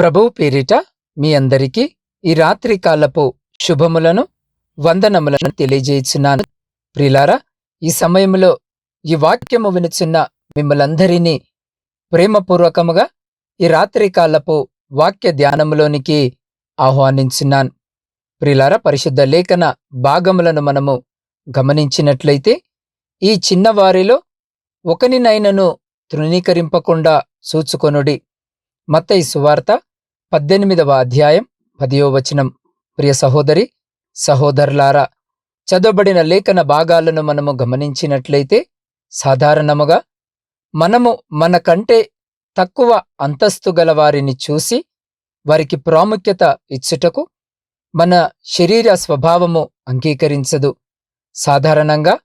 ప్రభువు పేరిట మీ అందరికీ ఈ రాత్రి కాలపు శుభములను వందనములను తెలియజేయుచున్నాను. ప్రిలారా ఈ సమయంలో ఈ వాక్యము వినుచున్న మిమ్మలందరినీ ప్రేమపూర్వకముగా ఈ రాత్రి కాలపు వాక్య ధ్యానములోనికి ఆహ్వానించున్నాను. ప్రిలార పరిశుద్ధ లేఖన భాగములను మనము గమనించినట్లయితే ఈ చిన్నవారిలో ఒకనినైనను తృణీకరింపకుండా చూచుకొనుడి. మత్తయి సువార్త పద్దెనిమిదవ అధ్యాయం పదియో వచనం. ప్రియ సహోదరి సహోదరులారా చదవబడిన లేఖన భాగాలను మనము గమనించినట్లయితే సాధారణముగా మనము మనకంటే తక్కువ అంతస్తు గల వారిని చూసి వారికి ప్రాముఖ్యత ఇచ్చుటకు మన శరీర స్వభావము అంగీకరించదు. సాధారణంగా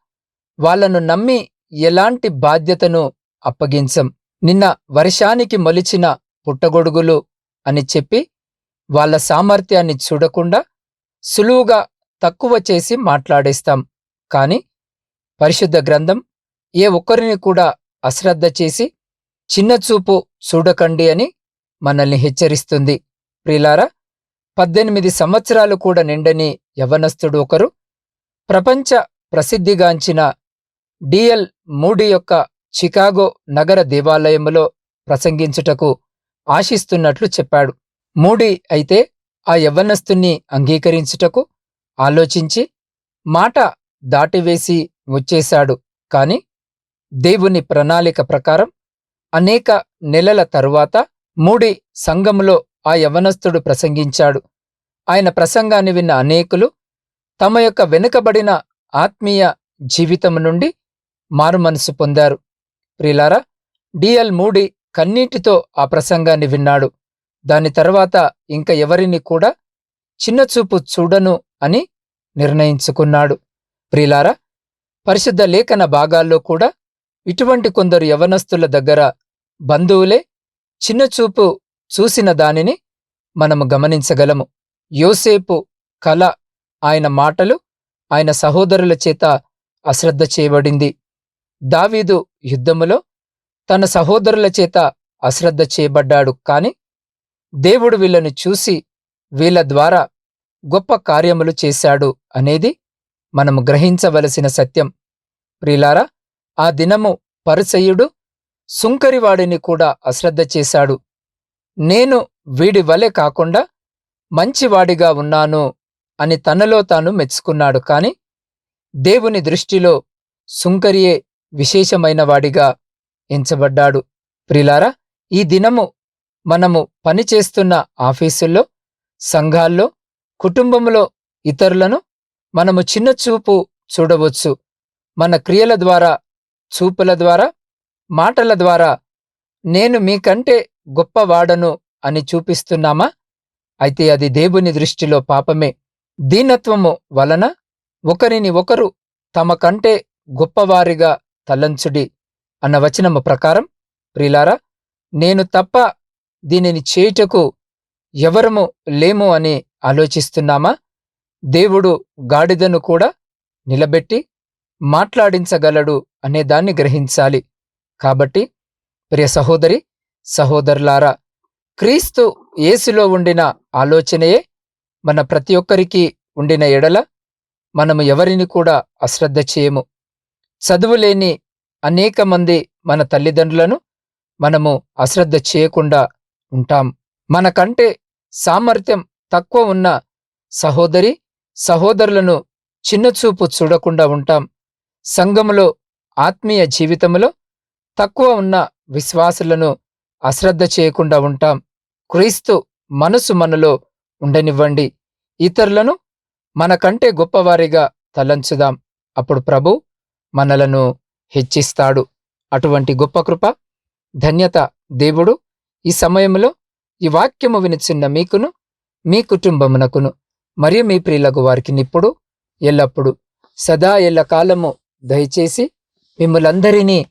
వాళ్ళను నమ్మి ఎలాంటి బాధ్యతను అప్పగించం. నిన్న వర్షానికి మొలిచిన పుట్టగొడుగులు అని చెప్పి వాళ్ళ సామర్థ్యాన్ని చూడకుండా సులువుగా తక్కువ చేసి మాట్లాడేస్తాం. కాని పరిశుద్ధ గ్రంథం ఏ ఒక్కరిని కూడా అశ్రద్ధ చేసి చిన్నచూపు చూడకండి అని మనల్ని హెచ్చరిస్తుంది. ప్రిలారా పద్దెనిమిది సంవత్సరాలు కూడా నిండని యవనస్థుడు ఒకరు ప్రపంచ ప్రసిద్ధిగాంచిన డిఎల్ మూడి యొక్క చికాగో నగర దేవాలయములో ప్రసంగించుటకు ఆశిస్తున్నట్లు చెప్పాడు. మూడి అయితే ఆ యవ్వనస్తుణ్ణి అంగీకరించుటకు ఆలోచించి మాట దాటివేసి వచ్చేశాడు. కాని దేవుని ప్రణాళిక ప్రకారం అనేక నెలల తరువాత మూడి సంఘములో ఆ యవనస్తుడు ప్రసంగించాడు. ఆయన ప్రసంగాన్ని విన్న అనేకులు తమ యొక్క వెనుకబడిన ఆత్మీయ జీవితం నుండి మారుమనసు పొందారు. ప్రిలారా డిఎల్ మూడి కన్నీటితో ఆ ప్రసంగాన్ని విన్నాడు. దాని తర్వాత ఇంక ఎవరిని కూడా చిన్నచూపు చూడను అని నిర్ణయించుకున్నాడు. ప్రిలారా పరిశుద్ధ లేఖన భాగాల్లో కూడా ఇటువంటి కొందరు యవనస్తుల దగ్గర బంధువులే చిన్నచూపు చూసిన దానిని మనము గమనించగలము. యోసేపు కల ఆయన మాటలు ఆయన సహోదరుల చేత అశ్రద్ధ చేయబడింది. దావీదు యుద్ధములో తన సహోదరుల చేత అశ్రద్ధ చేయబడ్డాడు. కాని దేవుడు వీళ్ళను చూసి వీళ్ళ ద్వారా గొప్ప కార్యములు చేశాడు అనేది మనము గ్రహించవలసిన సత్యం. ప్రిలారా ఆ దినము పరిసయుడు సుంకరివాడిని కూడా అశ్రద్ధ చేశాడు. నేను వీడి వలె కాకుండా మంచివాడిగా ఉన్నాను అని తనలో తాను మెచ్చుకున్నాడు. కాని దేవుని దృష్టిలో సుంకరియే విశేషమైన వాడిగా ఎంచబడ్డాడు. ప్రిలారా ఈ దినము మనము పనిచేస్తున్న ఆఫీసుల్లో సంఘాల్లో కుటుంబంలో ఇతరులను మనము చిన్న చూపు చూడవచ్చు. మన క్రియల ద్వారా చూపుల ద్వారా మాటల ద్వారా నేను మీకంటే గొప్పవాడను అని చూపిస్తున్నామా? అయితే అది దేవుని దృష్టిలో పాపమే. దీనత్వము వలన ఒకరిని ఒకరు తమ కంటే గొప్పవారిగా తలంచుడి. అన్న వచనము ప్రకారం ప్రిలారా నేను తప్ప దీనిని చేయుటకు ఎవరము లేము అని ఆలోచిస్తున్నామా? దేవుడు గాడిదను కూడా నిలబెట్టి మాట్లాడించగలడు అనేదాన్ని గ్రహించాలి. కాబట్టి ప్రియ సహోదరి సహోదరులారా క్రీస్తు యేసులో ఉండిన ఆలోచనయే మన ప్రతి ఒక్కరికి ఉండిన ఎడల మనము ఎవరిని కూడా అశ్రద్ధ చేయము. చదువులేని అనేక మంది మన తల్లిదండ్రులను మనము అశ్రద్ధ చేయకుండా ఉంటాం. మనకంటే సామర్థ్యం తక్కువ ఉన్న సహోదరి సహోదరులను చిన్నచూపు చూడకుండా ఉంటాం. సంఘములో ఆత్మీయ జీవితంలో తక్కువ ఉన్న విశ్వాసులను అశ్రద్ధ చేయకుండా ఉంటాం. క్రీస్తు మనసు మనలో ఉండనివ్వండి. ఇతరులను మనకంటే గొప్పవారిగా తలంచుదాం. అప్పుడు ప్రభు మనలను హెచ్చిస్తాడు. అటువంటి గొప్ప కృప ధన్యత దేవుడు ఈ సమయంలో ఈ వాక్యము వినిచిన్న మీకును మీ కుటుంబమునకును మరియు మీ ప్రియులకు వారికి నిప్పుడు ఎల్లప్పుడు సదా ఎల్ల కాలము దయచేసి మిమ్మలందరినీ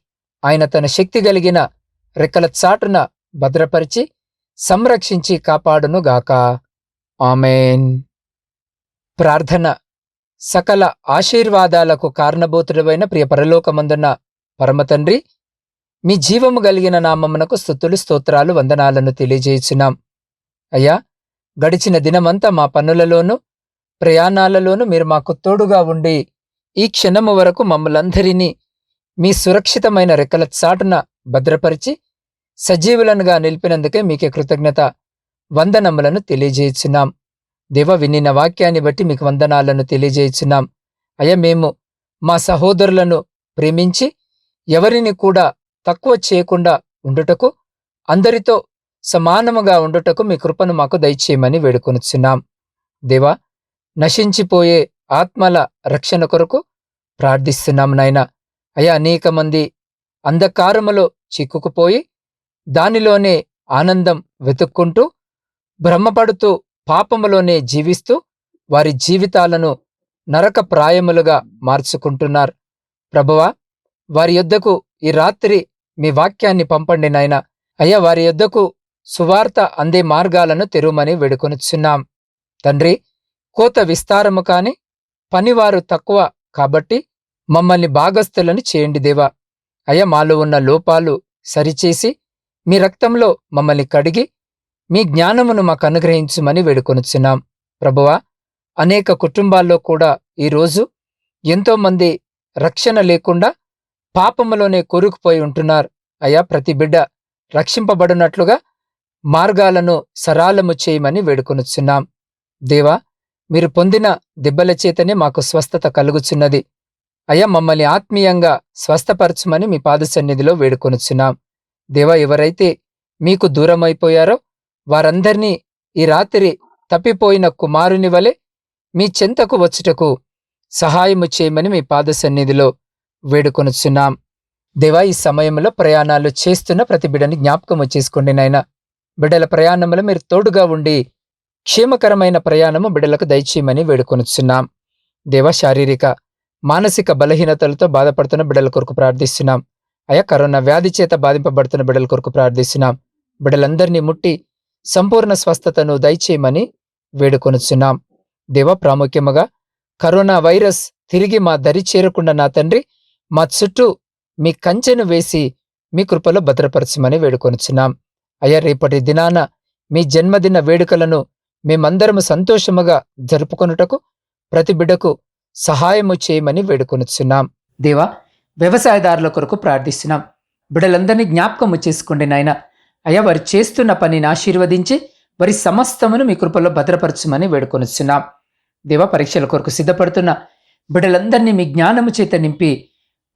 ఆయన తన శక్తి కలిగిన రెక్కల చాటున భద్రపరిచి సంరక్షించి కాపాడునుగాక. ఆమెన్. ప్రార్థన సకల ఆశీర్వాదాలకు కారణభూతుడమైన ప్రియ పరలోకమందున్న పరమతండ్రి మీ జీవము కలిగిన నామమునకు స్థుతులు స్తోత్రాలు వందనాలను తెలియజేయుచున్నాం. అయ్యా గడిచిన దినమంతా మా పనులలోనూ ప్రయాణాలలోనూ మీరు మాకు తోడుగా ఉండి ఈ క్షణము వరకు మమ్మలందరినీ మీ సురక్షితమైన రెక్కల చాటున భద్రపరిచి సజీవులనుగా నిలిపినందుకే మీకే కృతజ్ఞత వందనములను తెలియజేయుచున్నాం. దేవ వినిన వాక్యాన్ని బట్టి మీకు వందనాలను తెలియజేయుచున్నాం. అయ్యా మేము మా సహోదరులను ప్రేమించి ఎవరిని కూడా తక్కువ చేయకుండా ఉండుటకు అందరితో సమానముగా ఉండుటకు మీ కృపను మాకు దయచేయమని వేడుకొనుచున్నాం. దేవా నశించిపోయే ఆత్మల రక్షణ కొరకు ప్రార్థిస్తున్నాం నాయన. అయ్యా అనేక మంది అంధకారములో చిక్కుకుపోయి దానిలోనే ఆనందం వెతుక్కుంటూ భ్రమపడుతూ పాపములోనే జీవిస్తూ వారి జీవితాలను నరక ప్రాయములుగా మార్చుకుంటున్నారు. ప్రభువా వారి యొద్దకు ఈ రాత్రి మీ వాక్యాన్ని పంపండి నాయన. అయ్యా వారి యొద్దకు సువార్త అందే మార్గాలను తెరుమని వేడుకొనుచున్నాం. తండ్రి కోత విస్తారము కాని పనివారు తక్కువ కాబట్టి మమ్మల్ని భాగస్థులను చేయండి దేవా. అయ్యా మాలో ఉన్న లోపాలు సరిచేసి మీ రక్తంలో మమ్మల్ని కడిగి మీ జ్ఞానమును మాకు అనుగ్రహించుమని వేడుకొనుచున్నాం. ప్రభువా అనేక కుటుంబాల్లో కూడా ఈరోజు ఎంతోమంది రక్షణ లేకుండా పాపములోనే కూరుకుపోయి ఉంటున్నారు. అయ్యా ప్రతి బిడ్డ రక్షింపబడినట్లుగా మార్గాలను సరాలము చేయమని వేడుకొనుచున్నాం. దేవా మీరు పొందిన దెబ్బల చేతనే మాకు స్వస్థత కలుగుచున్నది. అయ్యా మమ్మల్ని ఆత్మీయంగా స్వస్థపరచుమని మీ పాద సన్నిధిలో వేడుకొనుచున్నాం. దేవా ఎవరైతే మీకు దూరమైపోయారో వారందర్నీ ఈ రాత్రి తప్పిపోయిన కుమారుని వలె మీ చెంతకు వచ్చుటకు సహాయము చేయమని మీ పాద సన్నిధిలో వేడుకొనుచున్నాం. దేవా ఈ సమయంలో ప్రయాణాలు చేస్తున్న ప్రతి బిడ్డని జ్ఞాపకము చేసుకోండి నాయన. బిడ్డల ప్రయాణంలో మీరు తోడుగా ఉండి క్షేమకరమైన ప్రయాణము బిడ్డలకు దయచేయమని వేడుకొనుచున్నాం. దేవ శారీరక మానసిక బలహీనతలతో బాధపడుతున్న బిడ్డల కొరకు ప్రార్థిస్తున్నాం. అయా కరోనా వ్యాధి చేత బాధింపబడుతున్న బిడ్డల కొరకు ప్రార్థిస్తున్నాం. బిడ్డలందరినీ ముట్టి సంపూర్ణ స్వస్థతను దయచేయమని వేడుకొనుచున్నాం. దేవ ప్రాముఖ్యముగా కరోనా వైరస్ తిరిగి మా దరి చేరకుండా నా తండ్రి మా చుట్టూ మీ కంచెను వేసి మీ కృపలో భద్రపరచమని వేడుకొనుచున్నాం. అయ్యా రేపటి దినాన మీ జన్మదిన వేడుకలను మేమందరము సంతోషముగా జరుపుకొనుటకు ప్రతి బిడ్డకు సహాయము చేయమని వేడుకొనుచున్నాం. దేవా వ్యవసాయదారుల కొరకు ప్రార్థిస్తున్నాం. బిడ్డలందరినీ జ్ఞాపకము చేసుకోండి నాయన అయ్యా వారు చేస్తున్న పనిని ఆశీర్వదించి వారి సమస్తమును మీ కృపలో భద్రపరచమని వేడుకొనిస్తున్నాం దేవా పరీక్షల కొరకు సిద్ధపడుతున్న బిడ్డలందరినీ మీ జ్ఞానము చేత నింపి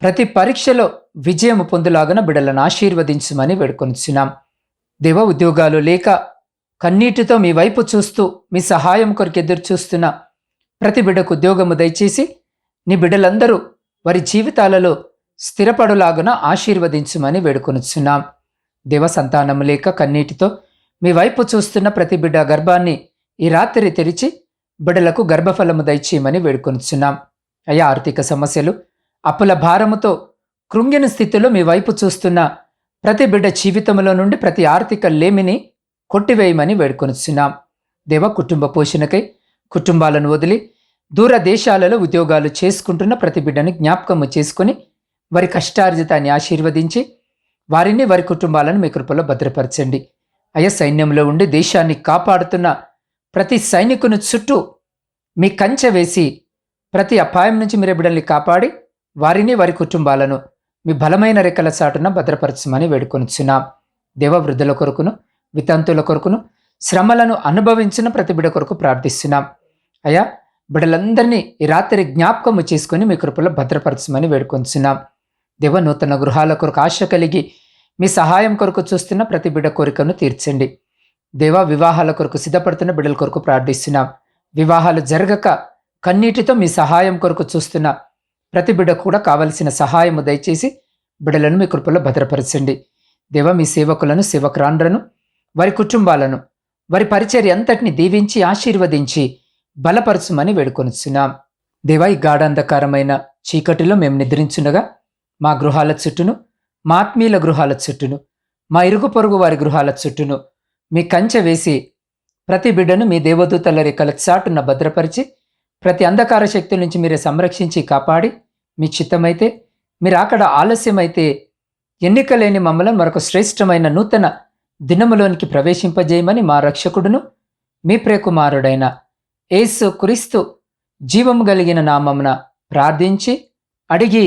ప్రతి పరీక్షలో విజయము పొందులాగన బిడ్డలను ఆశీర్వదించమని వేడుకొనుచున్నాం. దేవ ఉద్యోగాలు లేక కన్నీటితో మీ వైపు చూస్తూ మీ సహాయం కొరకు ఎదురు చూస్తున్న ప్రతి బిడ్డకు ఉద్యోగము దయచేసి నీ బిడ్డలందరూ వారి జీవితాలలో స్థిరపడులాగున ఆశీర్వదించుమని వేడుకొనుచున్నాం. దేవ సంతానము లేక కన్నీటితో మీ వైపు చూస్తున్న ప్రతి బిడ్డ గర్భాన్ని ఈ రాత్రి తెరిచి బిడ్డలకు గర్భఫలము దయచేయమని వేడుకొనిచున్నాం. అయ్యా ఆర్థిక సమస్యలు అప్పుల భారముతో కృంగిన స్థితిలో మీ వైపు చూస్తున్న ప్రతి బిడ్డ జీవితంలో నుండి ప్రతి ఆర్థిక లేమిని కొట్టివేయమని వేడుకొనిచున్నాం. దేవ కుటుంబ పోషణకై కుటుంబాలను వదిలి దూర దేశాలలో ఉద్యోగాలు చేసుకుంటున్న ప్రతి బిడ్డని జ్ఞాపకము చేసుకుని వారి కష్టార్జితాన్ని ఆశీర్వదించి వారిని వారి కుటుంబాలను మీ కృపలో భద్రపరచండి. అయ్యా సైన్యంలో ఉండి దేశాన్ని కాపాడుతున్న ప్రతి సైనికుని చుట్టూ మీ కంచె వేసి ప్రతి అపాయం నుంచి మీరు బిడ్డల్ని కాపాడి వారిని వారి కుటుంబాలను మీ బలమైన రెక్కల చాటున భద్రపరచమని వేడుకొనిచున్నాం. దేవవృద్ధుల కొరకును వితంతుల కొరకును శ్రమలను అనుభవించిన ప్రతి బిడ కొరకు ప్రార్థిస్తున్నాం. అయ్యా బిడ్డలందరినీ ఈ రాత్రి జ్ఞాపకము చేసుకుని మీ కృపలో భద్రపరచమని వేడుకొంచున్నాం దేవ నూతన గృహాల కొరకు ఆశ కలిగి మీ సహాయం కొరకు చూస్తున్న ప్రతి బిడ్డ కోరికను తీర్చండి. దేవ వివాహాల కొరకు సిద్ధపడుతున్న బిడ్డల కొరకు ప్రార్థిస్తున్నాం. వివాహాలు జరగక కన్నీటితో మీ సహాయం కొరకు చూస్తున్న ప్రతి బిడ్డ కూడా కావలసిన సహాయము దయచేసి బిడ్డలను మీ కృపలో భద్రపరచండి. దేవ మీ సేవకులను సేవకురాండ్రను వారి కుటుంబాలను వారి పరిచర్య అంతటిని దీవించి ఆశీర్వదించి బలపరచుమని వేడుకొనిచున్నాం. దేవా ఈ గాఢాంధకారమైన చీకటిలో మేము నిద్రించుండగా మా గృహాల చుట్టూను మా ఆత్మీయుల గృహాల చుట్టూను మా ఇరుగు పొరుగు వారి గృహాల చుట్టూను మీ కంచె వేసి ప్రతి బిడ్డను మీ దేవదూతల రెక్కల చాటున భద్రపరిచి ప్రతి అంధకార శక్తి నుంచి మీరే సంరక్షించి కాపాడి మీ చిత్తమైతే మీరు అక్కడ ఆలస్యమైతే ఎన్నికలేని మమ్మల్ని మరొక శ్రేష్టమైన నూతన దినములోనికి ప్రవేశింపజేయమని మా రక్షకుడును మీ ప్రేకుమారుడైన ఏసు క్రీస్తు జీవము కలిగిన నామమున ప్రార్థించి అడిగి